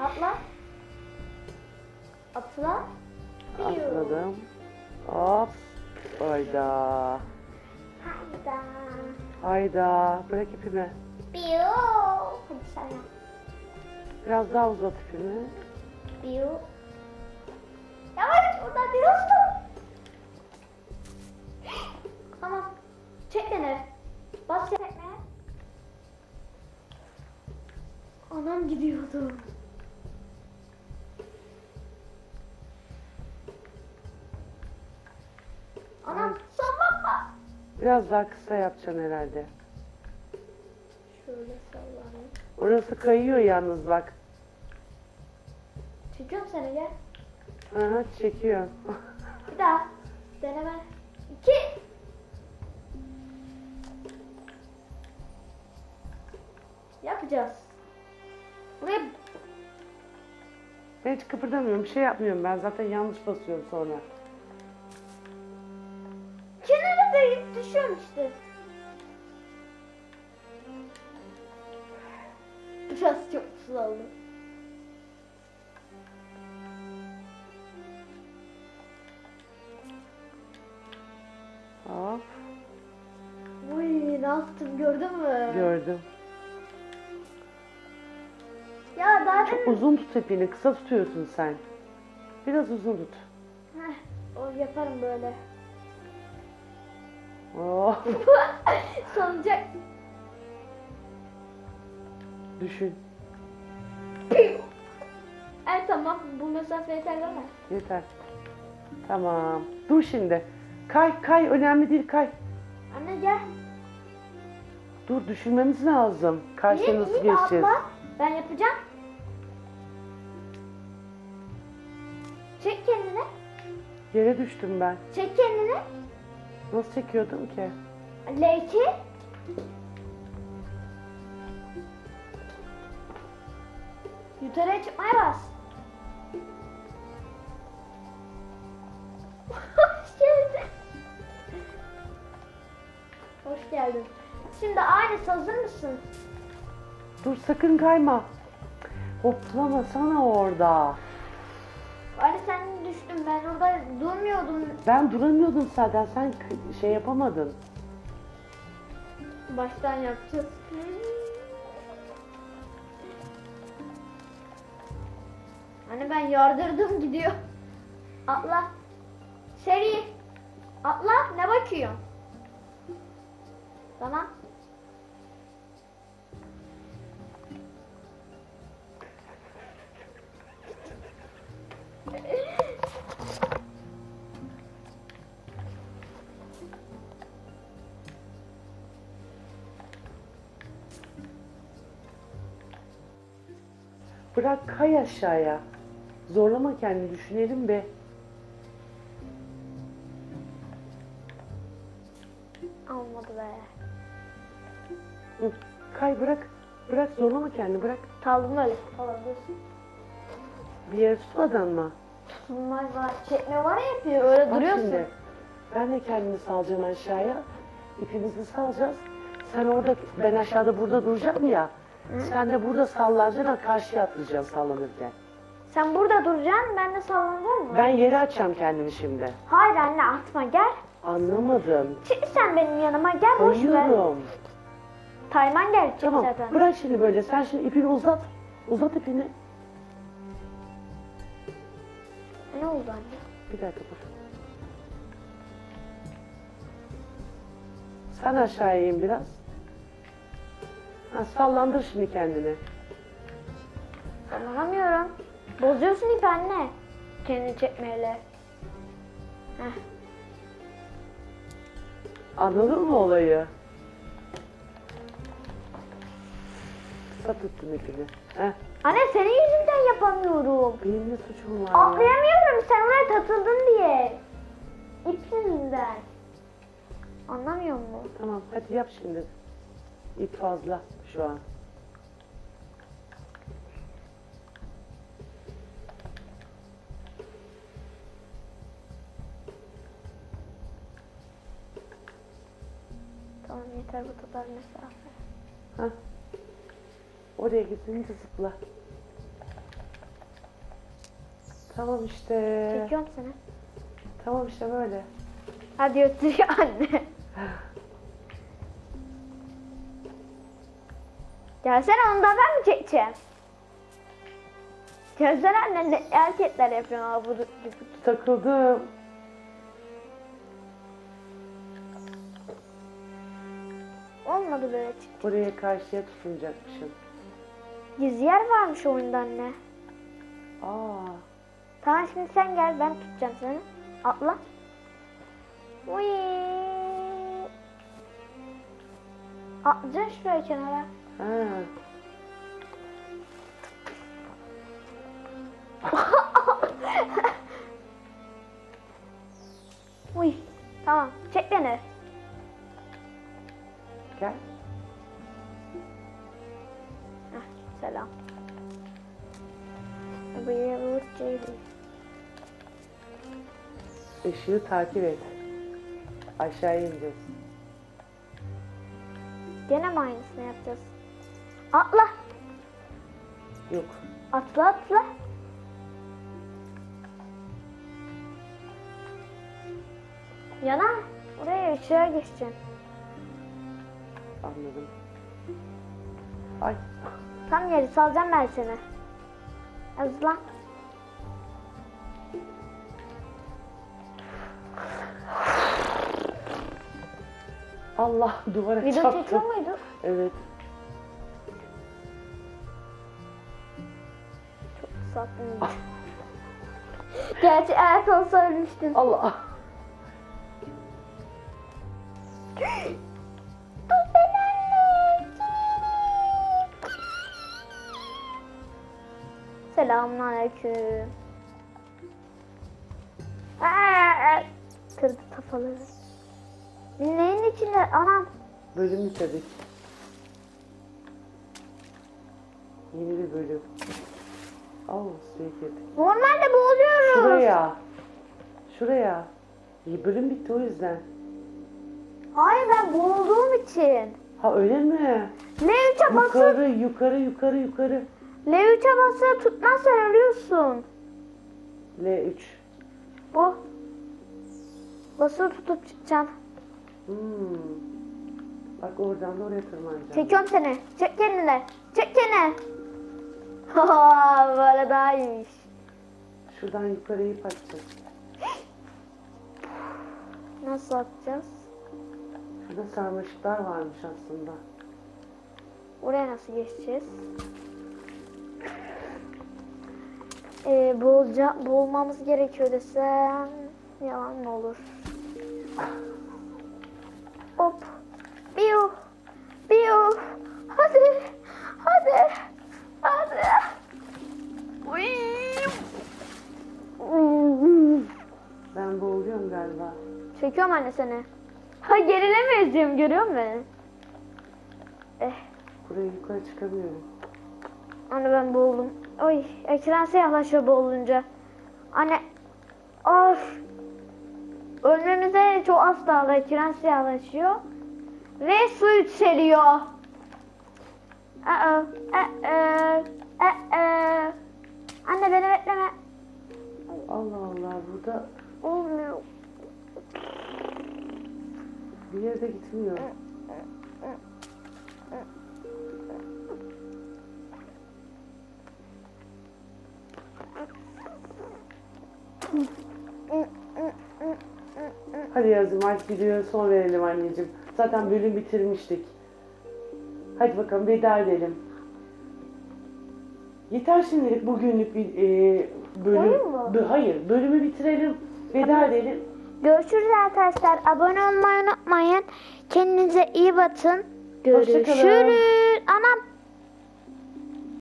Atla. Atla. Atladım. Hop. Hayda. Hayda. Hayda. Bırak ipimi. Piu. Hadi sen yap. Biraz daha uzat ipimi. Piu. Yavaş buradan diyorsun. Tamam. Çek beni. Bas çekme. Anam gidiyordu. Anam sallanma. Biraz daha kısa yapacaksın herhalde. Şöyle sallanayım. Orası kayıyor yalnız bak. Çekiyorum seni gel. Aha çekiyor. Bir daha. Deneme. İki. Yapacağız. Buraya Ben hiç kıpırdamıyorum. Bir şey yapmıyorum. Ben zaten yanlış basıyorum sonra. Düşüyorum işte. Biraz çok oldu. Hop. Uy ne yaptım gördün mü? Gördüm. Ya daha Çok demin... uzun tut ipini. Kısa tutuyorsun sen. Biraz uzun tut. Heh, o yaparım böyle. Oh. Sanacak. Düşün. Evet tamam bu mesafe yeter değil mi? Yeter. Tamam. Dur şimdi. Kay kay. Önemli değil kay. Anne gel. Dur düşünmemiz lazım. Karşıya İyi, nasıl iyi de geçeceğiz? atla. Ben yapacağım. Çek kendini. Yere düştüm ben. Çek kendini. Nasıl çekiyordum ki? L2. Yukarıya çıkmaya bas. Hoş geldin. Hoş geldin. Şimdi aynısı hazır mısın? Dur sakın kayma. Hoplama sana orada. Durmuyordum. Ben duramıyordum zaten. Sen k- şey yapamadın. Baştan yapacağız. Anne ben yardırdım gidiyor. Atla. Seri. Atla. Ne bakıyorsun? Tamam. Bırak kay aşağıya. Zorlama kendini düşünelim be. Olmadı be. Hı, Kay bırak. Bırak zorlama kendini bırak. Kaldım öyle. Tamam dursun. Bir yere tutmadan mı? Bunlar var. Çekme var ya yapıyor. Öyle Bak duruyorsun. şimdi. Ben de kendimi salacağım aşağıya. İpimizi salacağız. Sen orada, ben aşağıda burada duracağım ya. Sen de burada sallanacaksın, karşıya atlayacaksın sallanırken. Sen burada duracaksın. Ben de sallanacağım mı? Ben yere açacağım kendimi şimdi. Hayır anne atma gel. Anlamadım. Çık sen benim yanıma gel boş ver. Uyuyorum. Tayman gelecek Tamam, zaten. bırak şimdi böyle. Sen şimdi ipini uzat. Uzat ipini. Ne oldu anne? Bir dakika dur. Sen aşağıya in biraz. Ha, sallandır şimdi kendini. Sallanamıyorum. Bozuyorsun ipi anne. Kendini çekmeyle. Heh. Anladın mı olayı? Kısa tuttun ipini. Heh, Anne senin yüzünden yapamıyorum. benim ne suçum var ya? Atlayamıyorum sen oraya takıldın diye. İp yüzünden. Anlamıyor musun? Tamam hadi yap şimdi. İp fazla şu an. Tamam yeter bu kadar mesafe. Heh. Oraya gidince zıpla. Tamam işte. Çekiyorum seni. Tamam işte böyle. Hadi götürüyor anne. Gelsene onu da ben mi çekeceğim? Gelsene anne ne erkekler yapıyor ama bu Takıldım. Olmadı böyle çık. Buraya karşıya tutunacakmışım. Gizli yer varmış oyunda anne. Aa. Tamam şimdi sen gel ben tutacağım seni. Atla. Uy. Atlayacaksın şuraya kenara. Ha. Uy. Tamam çek beni. Gel. Heh, selam. Işığı takip et. Aşağıya ineceğiz. Gene mi aynısını yapacağız? Atla. Yok. Atla atla. Yana. Oraya ışığa geçeceksin. Anladım. Ay. Tam yeri salacağım ben seni. Hızlan. Allah duvara Video çarptı. çekiyor muydu? Evet. Çok sattım. Gerçi eğer olsa ölmüştün. Allah. Tut beni anne. Selamünaleyküm. Aa, Kırdı kafaları. Neyin içinde? Anam. Bölüm bitirdik. Yeni bir bölüm. Allah suya girdik. Normalde boğuluyoruz. Şuraya. Şuraya. İyi bölüm bitti o yüzden. Hayır ben boğulduğum için. Ha öyle mi? L3'e basıp Yukarı yukarı yukarı yukarı. L3'e basıp tutmazsan ölüyorsun. L3. Bu. Basılı tutup çıkacaksın. Hmm. Bak oradan da oraya tırmanacağım. Çekiyorum seni. Çek kendini. Çek kendini. Haha, Böyle daha iyiymiş. Şuradan yukarı ip atacağız. Nasıl atacağız? Şurada sarmaşıklar varmış aslında. Oraya nasıl geçeceğiz? Ee, boğulca, boğulmamız gerekiyor desem yalan mı olur? Hop. Galiba. Çekiyorum anne seni. Ha gerilemeyeceğim görüyor musun beni? Eh. Buraya yukarı çıkamıyorum. Anne ben boğuldum. Oy ekran siyahlaşıyor boğulunca. Anne. Of. Ölmemize çok az kaldı. Ekran siyahlaşıyor. Ve su yükseliyor. Aa, aa, aa. Anne beni bekleme. Allah Allah burada Olmuyor. Bir yere de gitmiyor. Hadi yazım artık videoya son verelim anneciğim. Zaten bölüm bitirmiştik. Hadi bakalım veda edelim. Yeter şimdilik bugünlük bir e, bölüm. Hayır bölümü bitirelim. Veda edelim. Görüşürüz arkadaşlar. Abone olmayı unutmayın. Kendinize iyi bakın. Görüşürüz. Anam